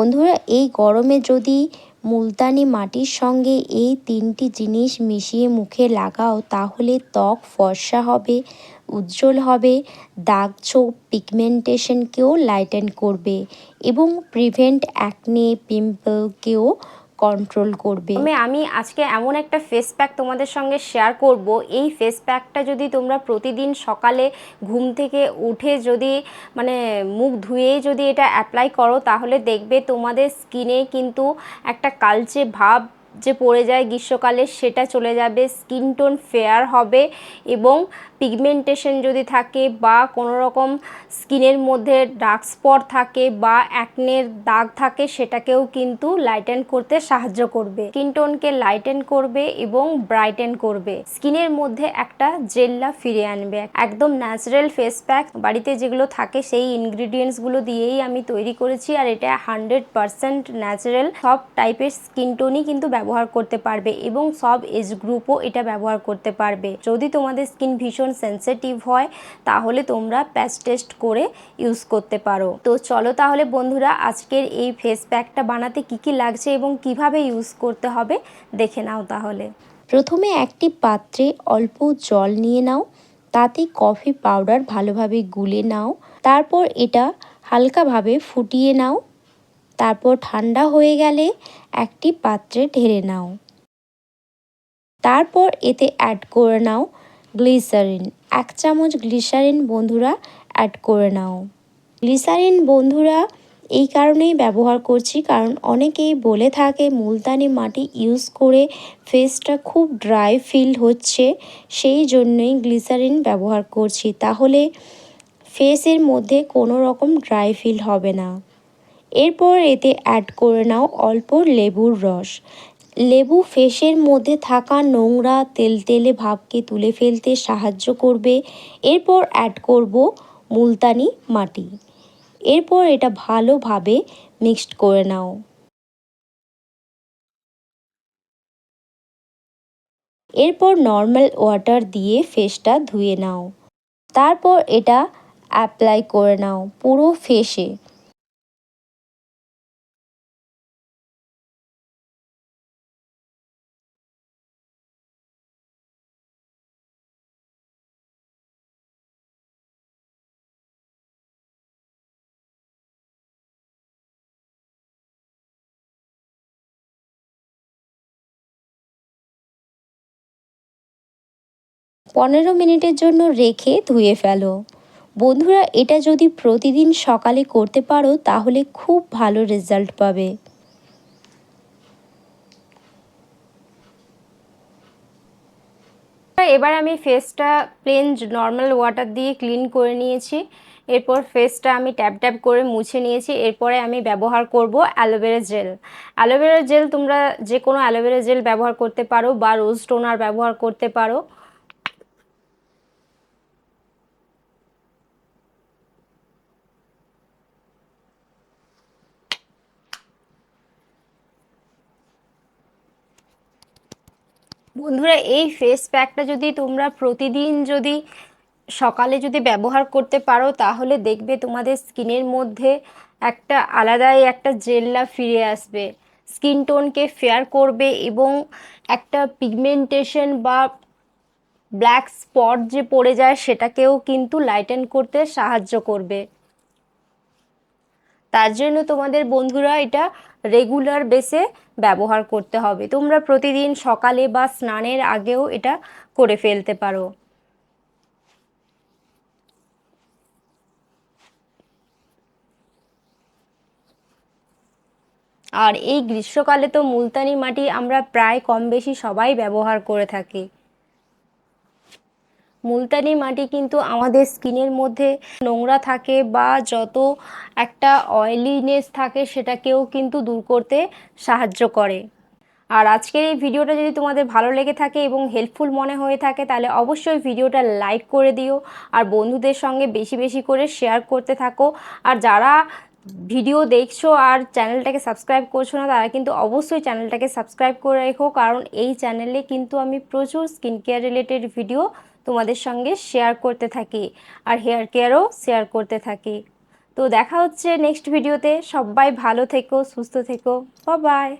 বন্ধুরা, এই গরমে যদি মুলতানি মাটির সঙ্গে এই তিনটি জিনিস মিশিয়ে মুখে লাগাও, তাহলে ত্বক ফর্সা হবে, উজ্জ্বল হবে, দাগ ছোপ পিগমেন্টেশনকেও লাইটেন করবে এবং প্রিভেন্ট অ্যাকনে পিম্পলকেও কন্ট্রোল করবে। আমি আমি আজকে এমন একটা ফেস প্যাক তোমাদের সঙ্গে শেয়ার করব। এই ফেস প্যাকটা যদি তোমরা প্রতিদিন সকালে ঘুম থেকে উঠে যদি মানে মুখ ধুয়ে যদি এটা অ্যাপ্লাই করো, তাহলে দেখবে তোমাদের স্কিনে কিন্তু একটা কালচে ভাব যে পড়ে যায় গ্রীষ্মকালে সেটা চলে যাবে স্কিন টোন ফেয়ার হবে এবং পিগমেন্টেশন যদি থাকে বা কোনো রকম স্কিনের মধ্যে ডার্ক স্পট থাকে বা অ্যাকনের দাগ থাকে সেটাকেও কিন্তু লাইটেন করতে সাহায্য করবে। স্কিন টোনকে লাইটেন করবে এবং ব্রাইটেন করবে। স্কিনের মধ্যে একটা জেল্লা ফিরে আনবে। একদম ন্যাচারাল ফেস প্যাক বাড়িতে যেগুলো থাকে সেই ইনগ্রিডিয়েন্টসগুলো দিয়েই আমি তৈরি করেছি আর এটা হান্ড্রেড পারসেন্ট ন্যাচারাল সব টাইপের স্কিন টোনই কিন্তু ব্যবহার করতে পারবে এবং সব এজ গ্রুপও এটা ব্যবহার করতে পারবে। যদি তোমাদের স্কিন ভীষণ সেন্সিটিভ হয়, তাহলে তোমরা প্যাচ টেস্ট করে ইউজ করতে পারো। তো চলো তাহলে বন্ধুরা, আজকের এই ফেস প্যাকটা বানাতে কি কি লাগছে এবং কীভাবে ইউজ করতে হবে, দেখে নাও তাহলে। প্রথমে একটি পাত্রে অল্প জল নিয়ে নাও, তাতে কফি পাউডার ভালোভাবে গুলে নাও, তারপর এটা হালকাভাবে ফুটিয়ে নাও। তারপর ঠান্ডা হয়ে গেলে একটি পাত্রে ঢেলে নাও। তারপর এতে অ্যাড করে নাও গ্লিসারিন এক চামচ গ্লিসারিন বন্ধুরা অ্যাড করে নাও। গ্লিসারিন বন্ধুরা, এই কারণেই ব্যবহার করছি, কারণ অনেকেই বলে থাকে মুলতানি মাটি ইউজ করে ফেসটা খুব ড্রাই ফিল হচ্ছে, সেই জন্যই গ্লিসারিন ব্যবহার করছি। তাহলে ফেসের মধ্যে কোনো রকম ড্রাই ফিল হবে না। এরপর এতে অ্যাড করে নাও অল্প লেবুর রস। লেবু ফেসের মধ্যে থাকা নোংরা তেলতেলে ভাবকে তুলে ফেলতে সাহায্য করবে। এরপর অ্যাড করব মুলতানি মাটি। এরপর এটা ভালোভাবে মিক্সড করে নাও। এরপর নর্মাল ওয়াটার দিয়ে ফেসটা ধুয়ে নাও। তারপর এটা অ্যাপ্লাই করে নাও পুরো ফেসে পনেরো মিনিটের জন্য রেখে ধুয়ে ফেলো। বন্ধুরা, এটা যদি প্রতিদিন সকালে করতে পারো, তাহলে খুব ভালো রেজাল্ট পাবে। এবার আমি ফেসটা প্লেন নর্মাল ওয়াটার দিয়ে ক্লিন করে নিয়েছি। এরপর ফেসটা আমি ট্যাপ ট্যাপ করে মুছে নিয়েছি। এরপরে আমি ব্যবহার করব অ্যালোভেরা জেল অ্যালোভেরা জেল তোমরা যে কোনো অ্যালোভেরা জেল ব্যবহার করতে পারো বা রোজ টোনার ব্যবহার করতে পারো। বন্ধুরা, এই ফেস প্যাকটা যদি তোমরা প্রতিদিন যদি সকালে যদি ব্যবহার করতে পারো, তাহলে দেখবে তোমাদের স্কিনের মধ্যে একটা আলাদাই একটা জেল্লা ফিরে আসবে। স্কিন টোনকে ফেয়ার করবে এবং একটা পিগমেন্টেশন বা ব্ল্যাক স্পট যে পড়ে যায়, সেটাকেও কিন্তু লাইটেন করতে সাহায্য করবে। তার জন্য তোমাদের বন্ধুরা এটা রেগুলার বেসে ব্যবহার করতে হবে। তোমরা প্রতিদিন সকালে বা স্নানের আগেও এটা করে ফেলতে পারো। আর এই গ্রীষ্মকালে তো মুলতানি মাটি আমরা প্রায় কম বেশি সবাই ব্যবহার করে থাকি। মুলতানি মাটি কিন্তু আমাদের স্কিনের মধ্যে নোংরা থাকে বা যত একটা অয়েলিনেস থাকে সেটাকেও কিন্তু দূর করতে সাহায্য করে। আর আজকের এই ভিডিওটা যদি তোমাদের ভালো লেগে থাকে এবং হেল্পফুল মনে হয়ে থাকে, তাহলে অবশ্যই ভিডিওটা লাইক করে দিও আর বন্ধুদের সঙ্গে বেশি বেশি করে শেয়ার করতে থাকো। আর যারা ভিডিও দেখছ আর চ্যানেলটাকে সাবস্ক্রাইব করছ না, তারা কিন্তু অবশ্যই চ্যানেলটাকে সাবস্ক্রাইব করে রেখো, কারণ এই চ্যানেলে কিন্তু আমি প্রচুর স্কিন কেয়ার রিলেটেড ভিডিও তোমাদের সঙ্গে শেয়ার করতে থাকি আর হেয়ার কেয়ারও শেয়ার করতে থাকি। তো দেখা হচ্ছে নেক্সট ভিডিওতে সবাই ভালো থেকো, সুস্থ থেকো। বাই